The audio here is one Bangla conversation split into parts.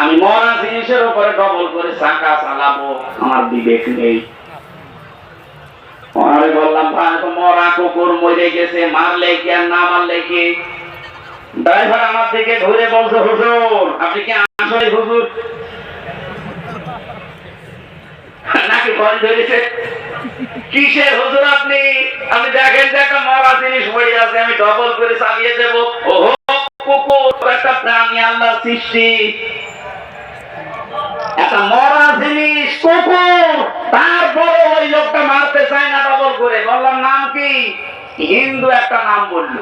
আমি মরা জিনিসের উপরে ডবল করে চাকা চালাবো, আমার বিবেক নেই। আমি বললাম, ভাই মরা কুকুর মরে গেছে, মারলে কি আর না মারলে কি? ড্রাইভার আমার দিকে ঘুরে বলছে, হুজুর, আপনি কি আসলে হুজুর? নাকি ধরেছে? কিসের হুজুর আপনি? আপনি দেখেন একটা মরা জিনিস মরে আছে আমি ডবল করে চালিয়ে দেবো। ওহো! আল্লাহ সৃষ্টি। একটা মরা জিনিস, কুকুর, তারপরে ওই লোকটা মারতে চায় না ডবল করে। বললাম, নাম কি? হিন্দু একটা নাম বলল।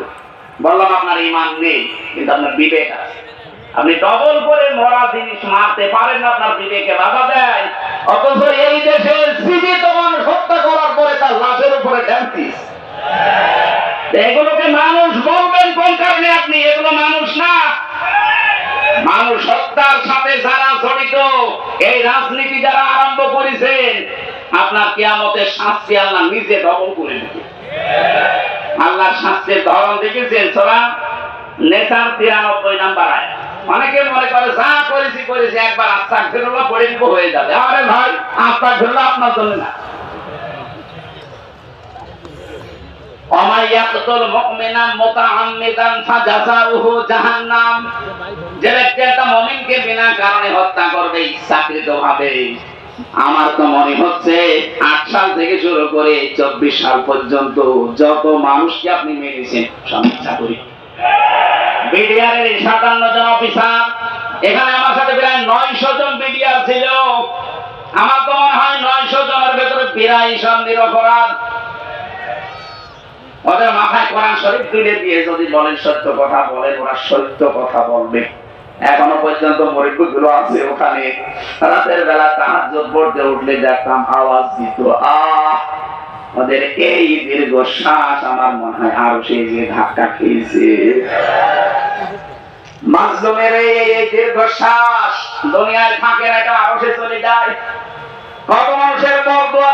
বললাম, আপনার ইমান নেই, কিন্তু আপনার বিবেক আছে। আপনি ডবল করে মরা জিনিস মারতে পারেন না, আপনার বিবেকে বাধা দেয়। অথচ এই দেশে জীবিত মানুষ হত্যা করার পরে তার লাশের উপরে এগুলোকে মানুষ বলবেন কোন কারণে আপনি? এগুলো মানুষ না মানুষ হত্যার সাথে যারা জড়িত, এই রাজনীতি যারা আরম্ভ করেছেন, আপনার কেয়ামতের শাস্তি আল্লাহ নিজে ডবল করে দিবে আল্লাহর শাস্তির ধরন দেখেছেন? সোরা নেশার তিরানব্বই নাম্বার আয় অনেকে মনে করে, যা করেছি করেছি, একবার আস্তা ফেরোলা পড়ে দিব হয়ে যাবে। আরে ভাই আস্তা ফেরোলা আপনার জন্য না অমাইয়াকতুল মুমিনা মুতাআম্মিদান ফাজাযাউহু জাহান্নাম আমার তো মনে হচ্ছে আট সাল থেকে শুরু করে চব্বিশ সাল পর্যন্ত যত মানুষকে আপনি মেরেছেন সমীক্ষা করি। সাতান্ন জন অফিসার, এখানে আমার সাথে প্রায় নয়শো জন বিডিআর ছিল। আমার তো মনে হয় নয়শো জনের ভেতরে বিরাই সন্ধির অপরাধ ওদের মাথায় কোরআন শরীফ তুলে দিয়ে যদি বলেন সত্য কথা বলেন, ওরা সত্য কথা বলবে। এখনও পর্যন্ত মরিকুগুলো আছে ওখানে। রাতের বেলা তাহাজ পড়তে উঠলে দেখতাম আওয়াজ দিত, আহ, ওদের এই দীর্ঘ শ্বাস আমার মনে হয় আরও সেই যে ধাক্কা খেয়েছে। মাজলুমের এই দীর্ঘ শ্বাস দুনিয়ায় থাকে না এটা আরও সে চলে যায়। কত মানুষের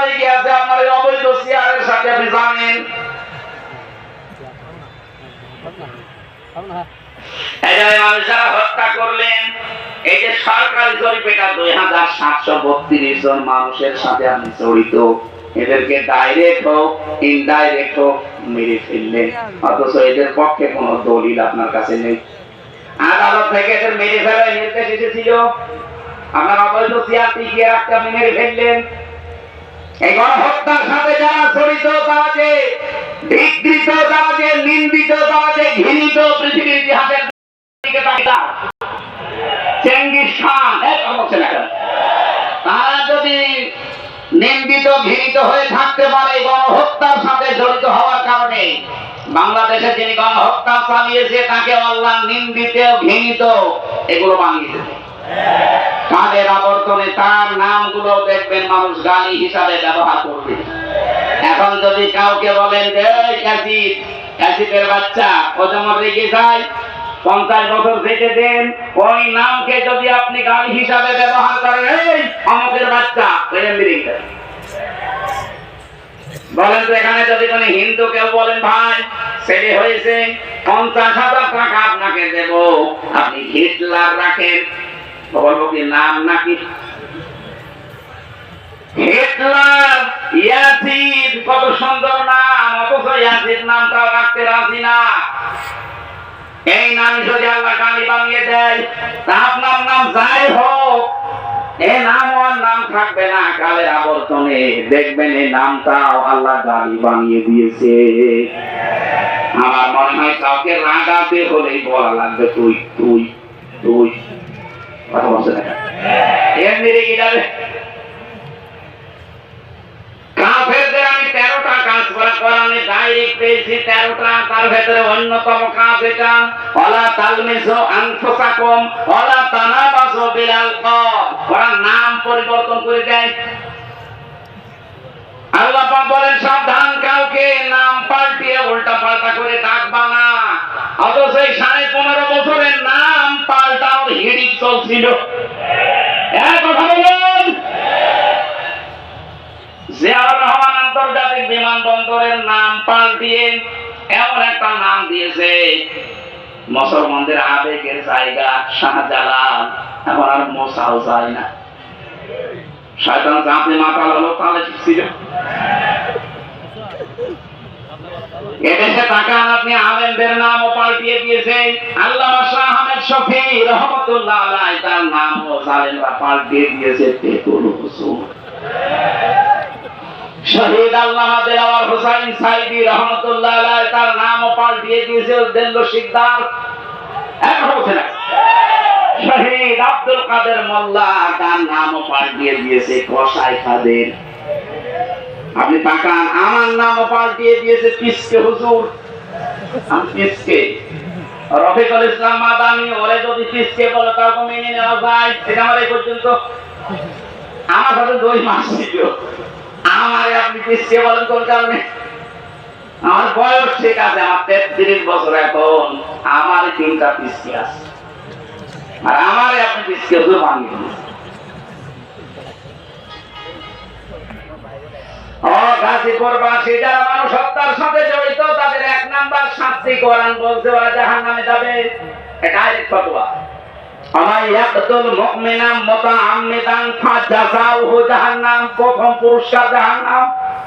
লেগে আছে আপনার অবৈধ চেয়ারের সাথে আপনি জানেন এই যে মানুষ যারা হত্যা করলেন, এই যে সরকারি জরিপেটা দুই হাজার সাতশো বত্রিশ জন মানুষের সাথে আপনি জড়িত, এদেরকে ডাইরেক্ট হোক ইনডাইরেক্ট হোক, মেরে ফেললেন। অথচ এদের পক্ষে কোনো দলিল আপনার কাছে নেই। আদালত থেকে এদের মেরে ফেলার নির্দেশ এসেছিল। আপনার অবৈধ চেয়ার টিকিয়ে রাখতে আপনি মেরে ফেললেন। এই গণহত্যার সাথে যারা জড়িত, তারা যে বিকৃত তারা নিন্দিত তারা ঘৃণিত পৃথিবীর ইতিহাসের দিকে চেঙ্গিস খান? তারা যদি নিন্দিত, ঘৃণিত হয়ে থাকতে পারে, গণহত্যার সাথে জড়িত হওয়ার কারণে, বাংলাদেশে যিনি গণহত্যা চালিয়েছে, তাকে আল্লাহ নিন্দিত, ঘৃণিত, এগুলো বানিয়ে কালের আবর্তনে তার নামগুলো দেখবেন, মানুষ গালি হিসাবে ব্যবহার করবে। এখন যদি কাউকে বলেন, "এই ক্যাসিড ক্যাসিডের বাচ্চা ও যেমন রেগে যায় পঞ্চাশ বছর থেকে দেন, ওই নামকে যদি আপনি গালি হিসাবে ব্যবহার করেন অমকের বাচ্চা। বলেন তো এখানে যদি কোনো হিন্দু কেউ বলেন, ভাই, ছেলে হয়েছে, পঞ্চাশ হাজার টাকা আপনাকে দেব, আপনি হিটলার রাখেন বলব কি, নাম নাকি হিটলার কত সুন্দর নাম, অথচ নামটাও রাখতে রাজি না। এই যদি আল্লাহ গালি বানিয়ে দেয় আপনার নাম যাই হোক। এই নাম নাম থাকবে না, কালের আবর্তনে। দেখবেন এই নামটাও আল্লাহ গালি বানিয়ে দিয়েছে। আমার মনে হয় কাউকে রাগাতে হলেই বলা লাগবে, তুই তুই তুই। কথা বলছে এমনি রেগে যাবে কাফেরদের আমি তেরোটা করানে ডাইরেক্ট পেয়েছি তেরোটা, তার ভেতরে অন্যতম কাজ এটা। অলা অলা বিলাল ওরা নাম পরিবর্তন করে দেয়। আল্লাহ বলেন, সাবধান কাউকে নাম পাল্টিয়ে উল্টা পাল্টা করে ডাকবা না। অথচ এই সাড়ে পনেরো বছরের নাম পাল্টানোর হিড়িক চলছিল। এক কথা বলুন বিমানবন্দরের নাম পাল্টিয়ে এমন একটা নাম দিয়েছে। মুসলমানদের আবেগের জায়গা শাহজালাল, এখন আর মশাও যায় না। শয়তান মাতাল হলো, তাহলে ছিল? এদেশে আপনি আলেমদের পাল্টিয়ে দিয়েছেন। আল্লামা শাহ আহমেদ শফি রহমতুল্লাহ তার নামও জালেমরা পাল্টিয়ে দিয়েছে। তেতুল শহীদ আল্লামা দেলাওয়ার হোসাইন সাইদি রহমতুল্লাহ আলাই তার নামও পাল্টিয়ে দিয়েছে দেল্ল শিকদার। এখন বলছে না? শহীদ আব্দুল কাদের মোল্লা তার নামও পাল্টিয়ে দিয়েছে, কসাই আপনি তাকান, আমার নামও পাল্টিয়ে দিয়েছে পিসকে হুজুর। আমি পিসকে। রফিকুল ইসলাম মাদানি, ওরে যদি পিসকে বলে তাও মেনে নেওয়া যায়? এটা আমার এই পর্যন্ত। আমার সাথে দুই মাস ছিল। আমারে আপনি কারণে? আমার বয়স ঠিক আছে, আমার তেত্রিশ বছর এখন। আমার আছে। আর আমারে আপনি মানুষ হত্যার সাথে জড়িত, তাদের এক নাম্বার শাস্তি করান বলছে, ওরা জাহান নামে যাবে। এটা ফতোয়া।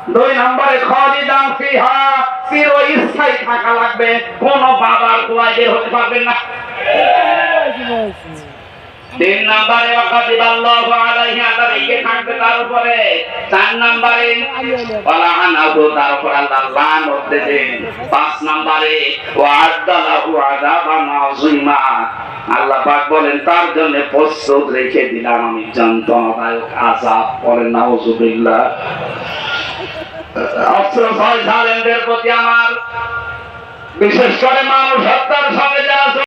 দুই নম্বরে খালিদান ফিহা চিরস্থায়ী থাকা লাগবে। কোন বাবার হতে পারবেন না। তিন নম্বরে আলাইহি থাকবে তার উপরে। চার নম্বরে ওয়ালাহানাহু তার আল্লাহ দেবেন পাঁচ নম্বরে ওয়া'আদ্দালাহু আযাবান আযীমা। আল্লাহ পাক বলেন, তার জন্য প্রস্তুত রেখে দিলাম আমি যন্ত্রণাদায়ক আযাব। নাউজুবিল্লাহ। প্রতি আমার, বিশেষ করে মানুষ হত্যার সাথে যারা